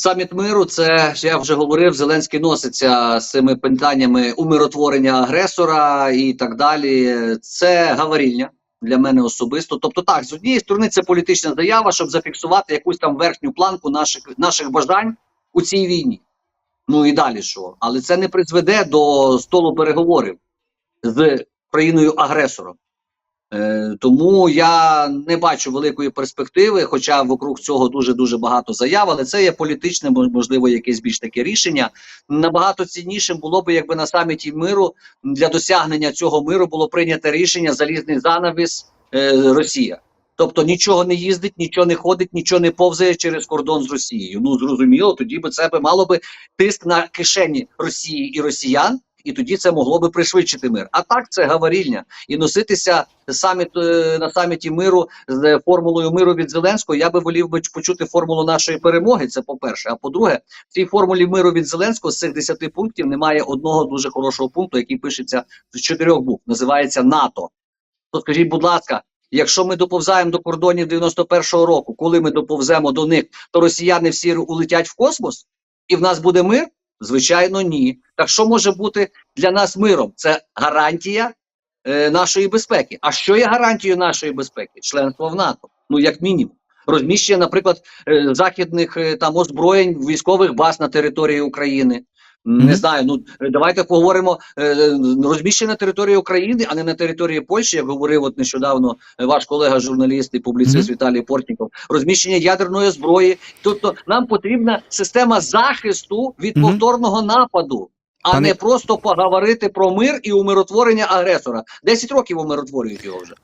Саміт миру, це я вже говорив. Зеленський носиться з цими питаннями умиротворення агресора і так далі. Це говорільня для мене особисто. Тобто, так, з однієї сторони, це політична заява, щоб зафіксувати якусь там верхню планку наших наших бажань у цій війні. Ну і далі що? Але це не призведе до столу переговорів з країною агресором. Е, тому я не бачу великої перспективи, хоча вокруг цього дуже дуже багато заяв, але це є політичне, можливо, якесь більш таке рішення. Набагато ціннішим було б, якби на саміті миру для досягнення цього миру було прийнято рішення залізний занавіс е, Росія. Тобто нічого не їздить, нічого не ходить, нічого не повзає через кордон з Росією. Ну зрозуміло, тоді би це би мало би тиск на кишені Росії і росіян, і тоді це могло би пришвидшити мир. А так це говорільня і носитися саміт е, на саміті миру з формулою миру від Зеленського. Я би волів би почути формулу нашої перемоги. Це по перше. А по-друге, в цій формулі миру від Зеленського з цих 10 пунктів немає одного дуже хорошого пункту, який пишеться з чотирьох букв. Називається НАТО. То скажіть, будь ласка. Якщо ми доповзаємо до кордонів 91-го року, коли ми доповземо до них, то росіяни всі улетять в космос, і в нас буде мир? Звичайно, ні. Так що може бути для нас миром? Це гарантія е, нашої безпеки. А що є гарантією нашої безпеки? Членство в НАТО. Ну як мінімум. Розміщення, наприклад, е, західних е, там озброєнь військових баз на території України. М, Не знаю, ну е, давайте поговоримо е, розміщення на території України, а не на території Польщі, як говорив от нещодавно е, ваш колега, журналіст і публіцист Мгм. Віталій Портніков. Розміщення ядерної зброї. Тобто нам потрібна система захисту від Мгм. повторного нападу, а Пане- не просто поговорити про мир і умиротворення агресора. 10 років умиротворюють його вже.